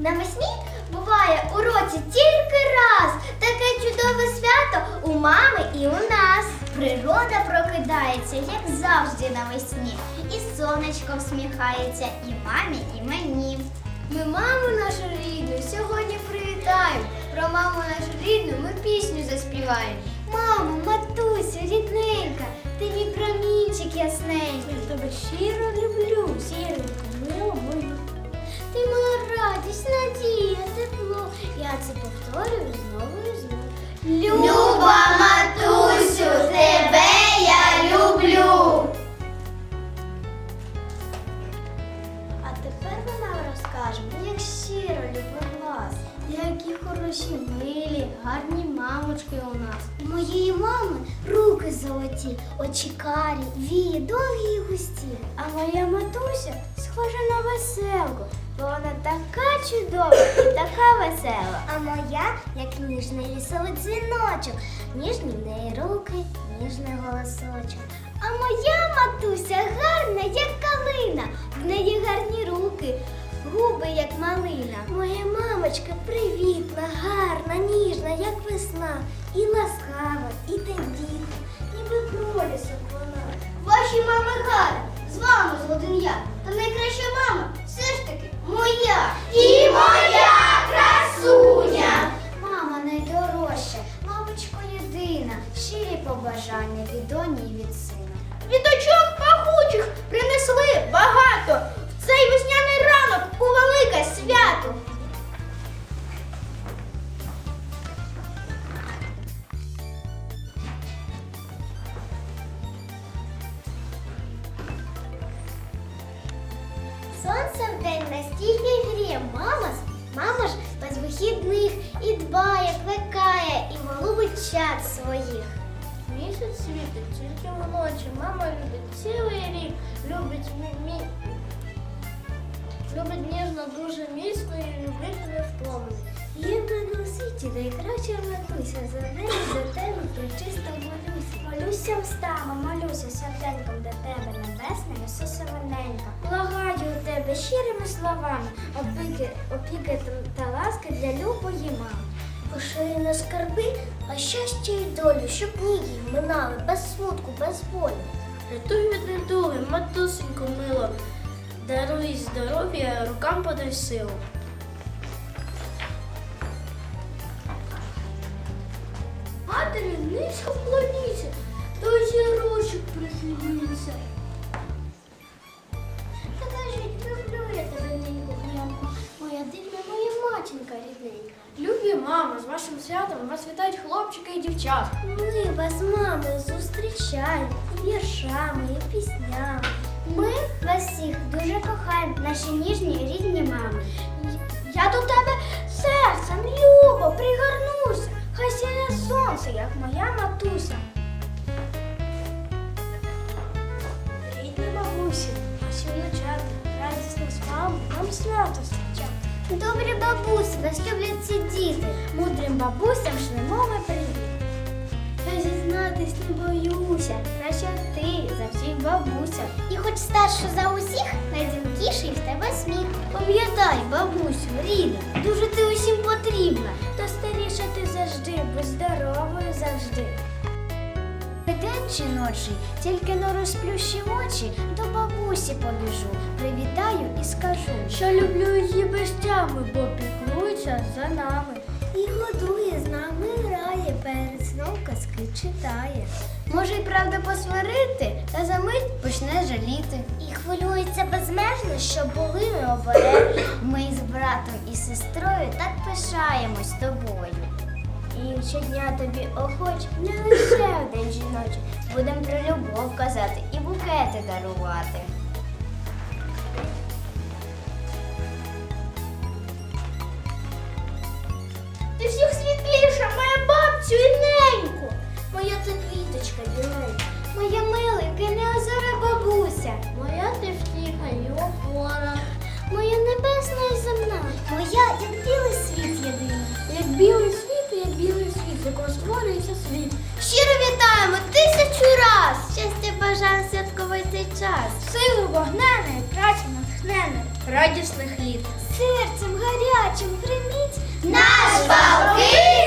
Навесні буває у році тільки раз таке чудове свято у мами і у нас. Природа прокидається, як завжди навесні. І сонечко всміхається і мамі, і мені. Ми маму нашу рідну сьогодні привітаємо. Про маму нашу рідну ми пісню заспіваємо. Мамо, матусю, рідненька, ти мій промінчик ясненький. Я тебе щиро радість, надія, тепло. Я це повторюю знову і знову. Люба А тепер ми нам розкажемо, як щиро любив вас. Які хороші, милі, гарні мамочки у нас. У моєї мами руки золоті, очі карі, вії довгі й густі. А моя матуся схожа на веселку, бо вона така чудова і така весела. А моя, як ніжний лісовий дзвіночок, ніжні в неї руки, ніжний голосочок. А моя матуся гарна, як калина, в неї гарні руки, губи, як малина. Моя мамочка привітна, гарна, ніжна, як весна, і ласкава, і тендітна, ніби пролісок вона. Ваші мами гарні, з вами згоден я, та найкраща мама все ж таки моя. І моя щирі побажання від доні і від сина. Віточок пахучих принесли багато. В цей весняний ранок у велике свято. Сонце вдень настільки гріє, мама, мама ж без вихідних і дбає, плекає, і голубить чад своїх. Місяць світить тільки вночі. Мама любить цілий рік. Любить мі- мі- Любить ніжно, дуже міцно і любити не втомлює. Є в мене у світі найкраща матуся, за неї за тебе причисто молюся. Молюся встава, молюся серденьком до тебе, небесна Ісуса Маненька. Благаю тебе щирими словами, опіки, опіки та ласки для любої мами. Пошли на скарби, а щастя і долю, щоб ніги минали без смутку, без болю. Рятуй від недуги, матусенько мило. Даруй здоров'я, рукам подай силу. Матері низько вклоніться, до зірочок прихиліться. Мами, з вашим святом вас вітають хлопчики і дівчата. Ми вас, мами, зустрічаємо і віршами, і піснями. Ми вас всіх дуже кохаємо, наші ніжні рідні мами. Я до тебе серцем любо пригорнуся, хай сяє сонце, як моя матуся. Рідні бабусі, наші внучата, радісно з вами, нам свято зустрічати. Добрі бабусі, вас люблять ці бабусям шлемо ми привіт. Я зізнатись не боюся, краще ти за всіх бабуся. І хоч старша за усіх, найдзвінкіший в тебе сміх. Пам'ятай, бабусю, рідна, дуже ти усім потрібна. То старіша ти завжди, будь здоровою завжди. День чи ночі, тільки но розплющи очі, до бабусі побіжу, привітаю і скажу. Що люблю її без тями, бо піклується за нами. Годує з нами грає, перед сном казки читає. Може й правда посварити, та за мить почне жаліти. І хвилюється безмежно, що були ми обережні. Ми з братом і сестрою так пишаємось тобою. І щодня тобі охоч не лише один жіночий. Будем про любов казати і букети дарувати. Час. силу вогненої, працю натхненої, радісних літ. Серцем гарячим гриміть Наш Балкин!